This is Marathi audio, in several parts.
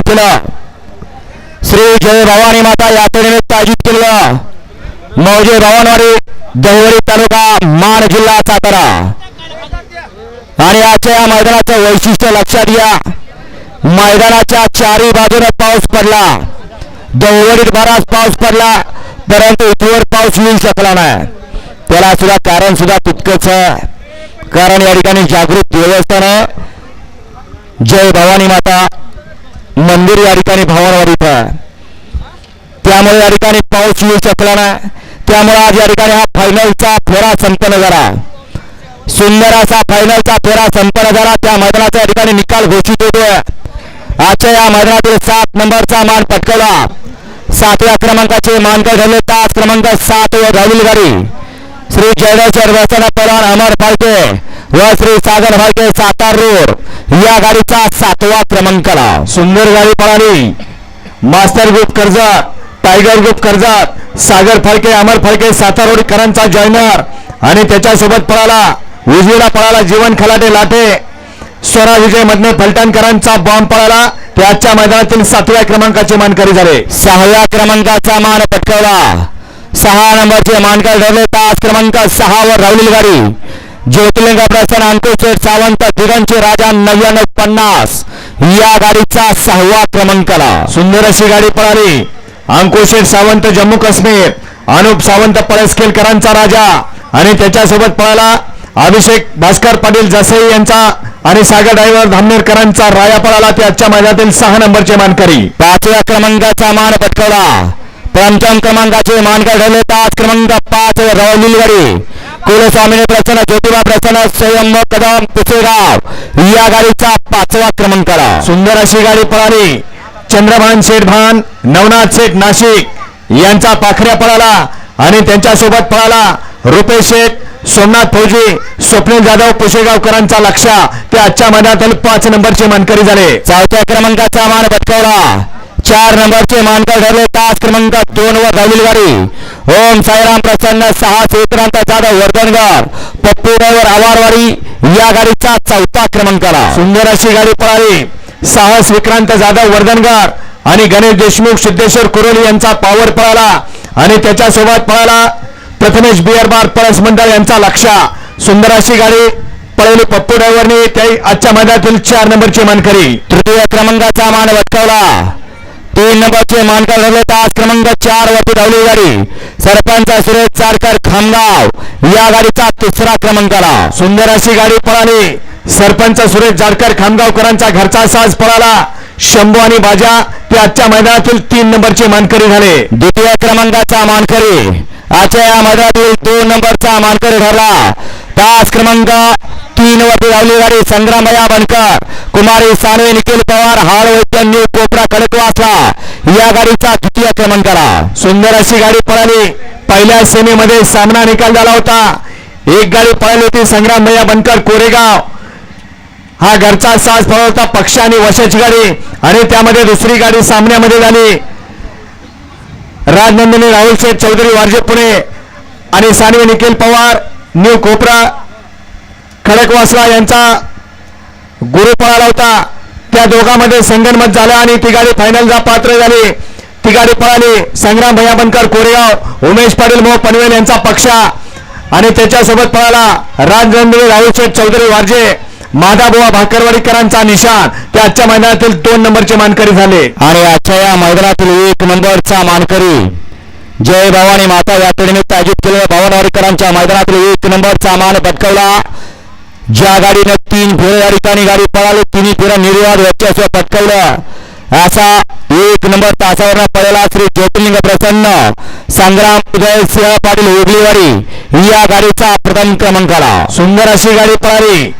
आयोजन केलं. श्री जय भवानी माता यात्रेनिमित्त आयोजित केलेलं मौजे भवानवाडी देवळी तालुका मान जिल्हा सातारा. आणि आजच्या या मैदानाचं वैशिष्ट्य लक्षात घ्या. मैदानाच्या चारी बाजूने पाऊस पडला. दौवडीत बराच पाऊस पडला परंतु इथवर पाऊस येऊ शकला नाही. त्याला सुद्धा कारण सुद्धा तितकंच आहे. कारण या ठिकाणी जागृत देवस्थान जय भवानी माता मंदिर या ठिकाणी भवानवाडीत आहे. त्यामुळे या ठिकाणी पाऊस येऊ शकला नाही. त्यामुळे आज या ठिकाणी हा फायनलचा फेरा संपन्न झाला. सुंदर असा फायनलचा फेरा संपन्न झाला. त्या मैदानाचा या ठिकाणी निकाल घोषित होतोय. आजच्या या मैदानातील सात नंबरचा मान पटकवला. सातव्या क्रमांकाचे मानकर ठरले तास क्रमांक सात व धावलेली गाडी श्री जयदेश्वर वसना पवार अमर फाळके व श्री सागर फाळके सातार रोड. या गाडीचा सातवा क्रमांकाला सुंदर गाडी पळाली. Master group Karjat tiger group Karjat Sagar Phadke Amar Phadke सातारोडकरांचा joiner आणि त्याच्यासोबत पळाला उजवीला पळाला जीवन खलाटे लाटे. स्वरा विजय मधने फलटणकरांचा बॉम्ब पळाला. ते आजच्या मैदानातील सातव्या क्रमांकाचे मानकरी झाले. सहाव्या क्रमांकाचा मान पटकावला. सहा नंबरचे मानकर ठरले. तास क्रमांक सहा वर राहिलेली गाडी. ज्योतिर्लिंग प्रसन्न अंकुश सावंत दिगंची राजा नव्याण्णव पन्नास. या गाडीचा सहावा क्रमांकाला सुंदर अशी गाडी पळाली. अंकुश सावंत जम्मू काश्मीर. अनुप सावंत पळसखेलकरांचा राजा. आणि त्याच्यासोबत पळाला अभिषेक भास्कर पाटील जसई यांचा आणि सागर ड्रायव्हर धामनेरकरांचा राया पळाला. ते आजच्या मैदानातील सहा नंबरचे मानकरी. पाचव्या क्रमांकाचा मान पटकवला. पंचम क्रमांकाचे मानकर ठरले. पाच क्रमांक पाच वर गाडी कुलस्वामीने प्रसन्न ज्योतिबा प्रसन्न स्वयंभ कदम पुसेगाव. या गाडीचा पाचवा क्रमांकाला सुंदर अशी गाडी पळाली. चंद्रभान शेठ भान नवनाथ शेठ नाशिक यांचा पाखऱ्या पळाला आणि त्यांच्यासोबत पळाला रुपेश शेठ सोमनाथ फौजी स्वप्नील जाधव पुशेगावकरांचा लक्ष ते आजच्या मैदानातील पाच नंबरचे मानकरी झाले. चौथ्या क्रमांकाचा मान पटकावला चार नंबरचे मानकर ठरले. तास क्रमांक दोन वर धावलेली गाडी. ओम साईराम प्रसन्न सहा श्रीक्रांत जाधव वर्धनगर. पप्पू ड्रायव्हर आवारवाडी या गाडीचा चौथा क्रमांकाला. सुंदर अशी गाडी पळाली. साहस विक्रांत जाधव वर्धनगर. आणि गणेश देशमुख सिद्धेश्वर कुरोली यांचा पावर पळाला. आणि त्याच्यासोबत पळाला प्रथमेश बिअर बार पळस मंडळ यांचा लक्ष. सुंदर अशी गाडी पळवली पप्पू ड्रायव्हरने. त्या आजच्या मैदानातील चार नंबरची मानकरी. तृतीय क्रमांकाचा मान पटकावला तीन नंबरचे मानकर ठरले तास क्रमांक चार वरती धावलेली गाडी. सरपंच सुरेश चारकर खामगाव. या गाडीचा तिसरा क्रमांकाला सुंदर अशी गाडी पळाली. सरपंच सुरेश जाडकर खामगावकरांचा घरचा साज पळाला. शंभू आणि बाजा ते आजच्या मैदानातील तीन नंबरचे मानकरी झाले. द्वितीय क्रमांकाचा मानकरी. आजच्या या मैदानातील दोन नंबरचा मानकरी ठरला. तास क्रमांक तीन वरती धावली गाडी. संग्रामया बनकर कुमारी सानवे निखिल पवार हाळ वैद्य न्यू कोपरा खडकवासला या गाडीचा द्वितीय क्रमांकाला सुंदर अशी गाडी पळाली. पहिल्या सेमीमध्ये सामना निकाल झाला होता. एक गाडी पळाली होती संग्राम भैया बनकर कोरेगाव. हा घरचा साज पळवता पक्ष आणि वशाची गाडी आणि त्यामध्ये दुसरी गाडी सामन्यामध्ये झाली. राजनंदिनी राहुल शेठ चौधरी वारजे पुणे आणि सानवी निखिल पवार न्यू कोपरा. खडकवासला यांचा गुरु पळाला होता. त्या दोघांमध्ये संगणमत झाला आणि ती गाडी फायनलला पात्र झाली. ती गाडी पळाली. संग्राम भैया बनकर कोरेगाव उमेश पाटील मोह पनवेल यांचा पक्ष. आणि त्याच्यासोबत पळाला राजनंदिनी राहुल शेठ चौधरी वारजे माधाबुवा भाकरवाडीकरांचा निशान ते आजच्या मैदानातील दोन नंबरचे मानकरी झाले. आणि आजच्या या मैदानातील एक नंबरचा मानकरी जय भवानी माता यात्रेनिमित्त आयोजित केलेल्या भवानवाडीकरांच्या मैदानातील एक नंबरचा मान पटकवला. ज्या गाडीनं तीन फेऱ्या या ठिकाणी गाडी पळाली तिन्ही फेऱ्या निर्वाद वर्चस्व पटकावलं असा एक नंबर तासावर पडलेला श्री ज्योतिर्लिंग प्रसन्न. संग्राम उदय सिंह पाटील उगलीवाडी या गाडीचा प्रथम क्रमांक आला सुंदर अशी गाडी पळाली.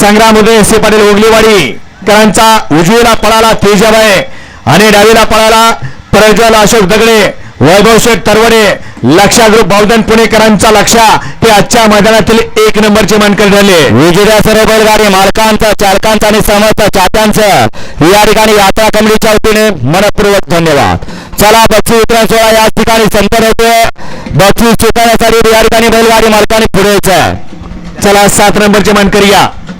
संग्राम उदय सिंह पाटील उगलीवाडी. करांचा उजवीला पळाला तेजाबाई आणि डावीला पळाला प्रज्वल अशोक दगडे. वैभव शेठ तरवडे लक्षा ग्रुप बावधन पुणेकरांचा लक्षा. ते आजच्या मैदानातील एक नंबरचे मानकरी ठरले. विजेत्या सर्व बैलगाडी मालकांचं चालकांचं आणि समर्थ चात्यांचं या ठिकाणी यात्रा कमिटीच्या वतीने मनपूर्वक धन्यवाद. चला बक्षी वितरण सोहळा या ठिकाणी संपन्न होतोय. बक्षीस स्वीकारण्यासाठी या ठिकाणी बैलगाडी मालकाने पुढे चला सात नंबरचे मानकरी या.